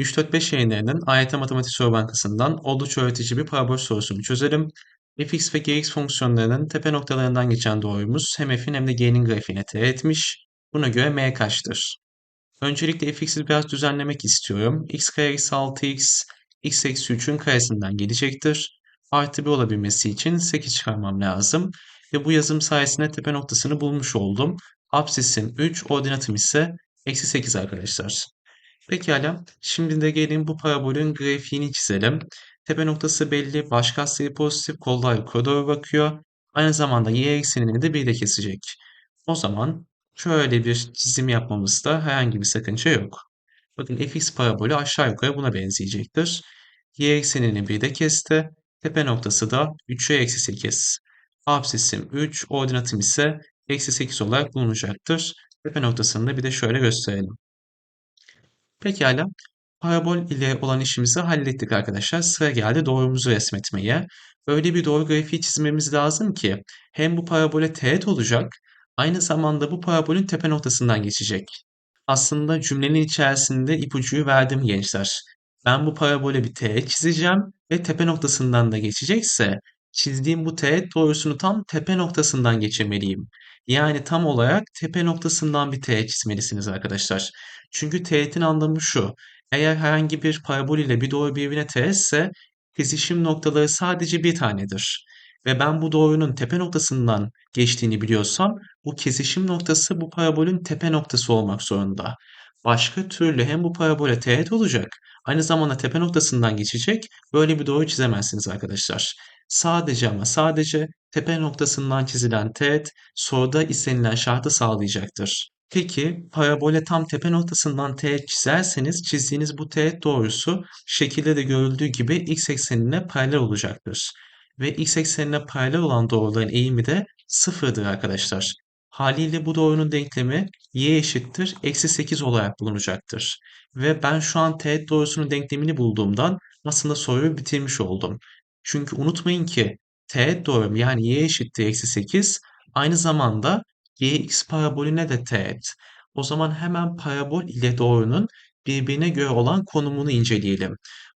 3-4-5 yayınlarının AYT Matematik Soru Bankası'ndan oldukça öğretici bir parabol sorusunu çözelim. fx ve gx fonksiyonlarının tepe noktalarından geçen doğrumuz hem f'in hem de g'nin grafiğine teğet etmiş. Buna göre m kaçtır? Öncelikle fx'i biraz düzenlemek istiyorum. x kare eksi 6x, x eksi 3'ün karesinden gelecektir. Artı 1 olabilmesi için 8 çıkarmam lazım. Ve bu yazım sayesinde tepe noktasını bulmuş oldum. Absisim 3, ordinatım ise eksi 8 arkadaşlar. Pekala. Şimdi de gelin bu parabolün grafiğini çizelim. Tepe noktası belli. Baş katsayı pozitif. Kollar yukarı doğru bakıyor. Aynı zamanda y eksenini de 1 ile kesecek. O zaman şöyle bir çizim yapmamızda herhangi bir sakınca yok. Bakın fx parabolü aşağı yukarı buna benzeyecektir. y eksenini 1 de kesti. Tepe noktası da 3'e eksi 8. Absisim 3, ordinatım ise eksi 8 olarak bulunacaktır. Tepe noktasını da bir de şöyle gösterelim. Pekala. Parabol ile olan işimizi hallettik arkadaşlar. Sıra geldi doğrumuzu resmetmeye. Öyle bir doğru grafiği çizmemiz lazım ki hem bu parabole teğet olacak, aynı zamanda bu parabolün tepe noktasından geçecek. Aslında cümlenin içerisinde ipucuyu verdim gençler. Ben bu parabole bir teğet çizeceğim ve tepe noktasından da geçecekse çizdiğim bu teğet doğrusunu tam tepe noktasından geçirmeliyim. Yani tam olarak tepe noktasından bir teğet çizmelisiniz arkadaşlar. Çünkü teğetin anlamı şu. Eğer herhangi bir parabol ile bir doğru birbirine teğetse kesişim noktaları sadece bir tanedir. Ve ben bu doğrunun tepe noktasından geçtiğini biliyorsam bu kesişim noktası bu parabolün tepe noktası olmak zorunda. Başka türlü hem bu parabole teğet olacak aynı zamanda tepe noktasından geçecek böyle bir doğru çizemezsiniz arkadaşlar. Sadece ama sadece tepe noktasından çizilen teğet soruda istenilen şartı sağlayacaktır. Peki parabole tam tepe noktasından teğet çizerseniz çizdiğiniz bu teğet doğrusu şekilde de görüldüğü gibi x eksenine paralel olacaktır. Ve x eksenine paralel olan doğruların eğimi de sıfırdır arkadaşlar. Haliyle bu doğrunun denklemi y eşittir eksi 8 olarak bulunacaktır. Ve ben şu an teğet doğrusunun denklemini bulduğumdan aslında soruyu bitirmiş oldum. Çünkü unutmayın ki teğet doğrum yani y eşittir eksi 8 aynı zamanda gx parabolüne de teğet. O zaman hemen parabol ile doğrunun birbirine göre olan konumunu inceleyelim.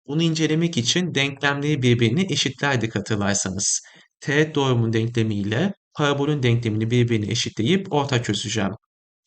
Bunu incelemek için denklemleri birbirine eşitlerdik hatırlarsanız. Teğet doğrumun denklemi ile parabolün denklemini birbirine eşitleyip orta çözeceğim.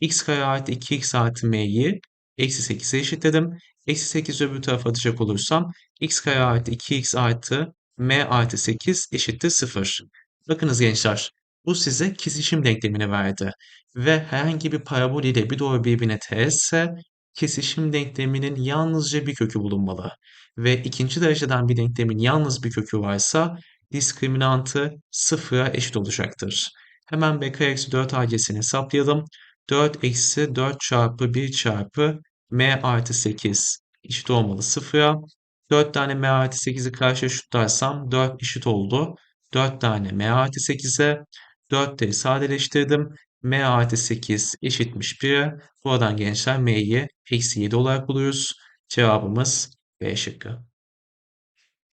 x kare artı 2x artı m'yi eksi 8'e eşitledim. Eksi 8 öbür tarafa atacak olursam x kare artı 2x artı m artı 8 eşittir 0. Bakınız gençler bu size kesişim denklemini verdi. Ve herhangi bir parabol ile bir doğru birbirine teğetse kesişim denkleminin yalnızca bir kökü bulunmalı. Ve ikinci dereceden bir denklemin yalnız bir kökü varsa diskriminantı sıfıra eşit olacaktır. Hemen b kare eksi 4 ac'sini hesaplayalım. 4 eksi 4 çarpı 1 çarpı m artı 8 eşit olmalı sıfıra. 4 tane m artı 8'i karşıya şutlarsam 4 eşit oldu. 4 tane m artı 8'e 4'leri sadeleştirdim. m artı 8 eşitmiş 1'e. Buradan gençler m'yi eksi 7 olarak buluyoruz. Cevabımız B şıkkı.